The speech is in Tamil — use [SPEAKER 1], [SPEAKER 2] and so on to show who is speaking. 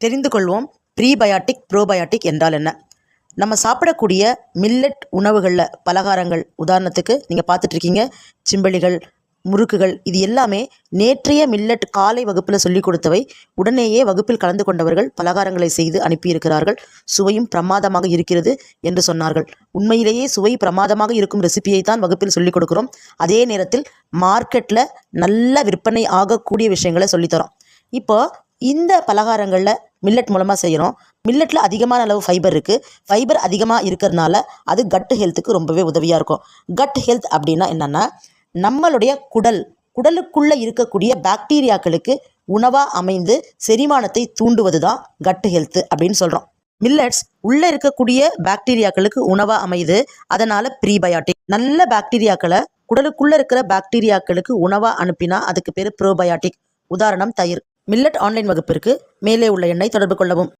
[SPEAKER 1] தெரிந்து கொள்வோம் ப்ரீபயாட்டிக் ப்ரோபயாட்டிக் என்றால் என்ன? நம்ம சாப்பிடக்கூடிய மில்லட் உணவுகளில் பலகாரங்கள் உதாரணத்துக்கு நீங்கள் பார்த்துட்ருக்கீங்க சிம்பளிகள் முறுக்குகள் இது எல்லாமே நேற்றைய மில்லட் காலை வகுப்பில் சொல்லிக் கொடுத்தவை. உடனேயே வகுப்பில் கலந்து கொண்டவர்கள் பலகாரங்களை செய்து அனுப்பியிருக்கிறார்கள். சுவையும் பிரமாதமாக இருக்கிறது என்று சொன்னார்கள். உண்மையிலேயே சுவை பிரமாதமாக இருக்கும் ரெசிபியை தான் வகுப்பில் சொல்லிக் கொடுக்குறோம். அதே நேரத்தில் மார்க்கெட்டில் நல்ல விற்பனை ஆகக்கூடிய விஷயங்களை சொல்லித்தரோம் இப்போ இந்த பலகாரங்களில் மில்லட் மூலமாக செய்கிறோம் மில்லட்டில் அதிகமான அளவு ஃபைபர் இருக்குது ஃபைபர் அதிகமாக இருக்கிறதுனால அது கட் ஹெல்த்துக்கு ரொம்பவே உதவியாக இருக்கும். கட் ஹெல்த் அப்படின்னா என்னென்னா நம்மளுடைய குடல் குடலுக்குள்ளே இருக்கக்கூடிய பாக்டீரியாக்களுக்கு உணவாக அமைந்து செரிமானத்தை தூண்டுவது தான் கட் ஹெல்த்து அப்படின்னு சொல்கிறோம் மில்லட்ஸ் உள்ளே இருக்கக்கூடிய பாக்டீரியாக்களுக்கு உணவாக அமையுது அதனால் ப்ரீபயாட்டிக் நல்ல பாக்டீரியாக்களை குடலுக்குள்ளே இருக்கிற பாக்டீரியாக்களுக்கு உணவாக அனுப்பினா அதுக்கு பேர் ப்ரோபயாட்டிக் உதாரணம் தயிர். மில்லட் ஆன்லைன் வகுப்பிற்கு மேலே உள்ள எண்ணை தொடர்பு கொள்ளவும்.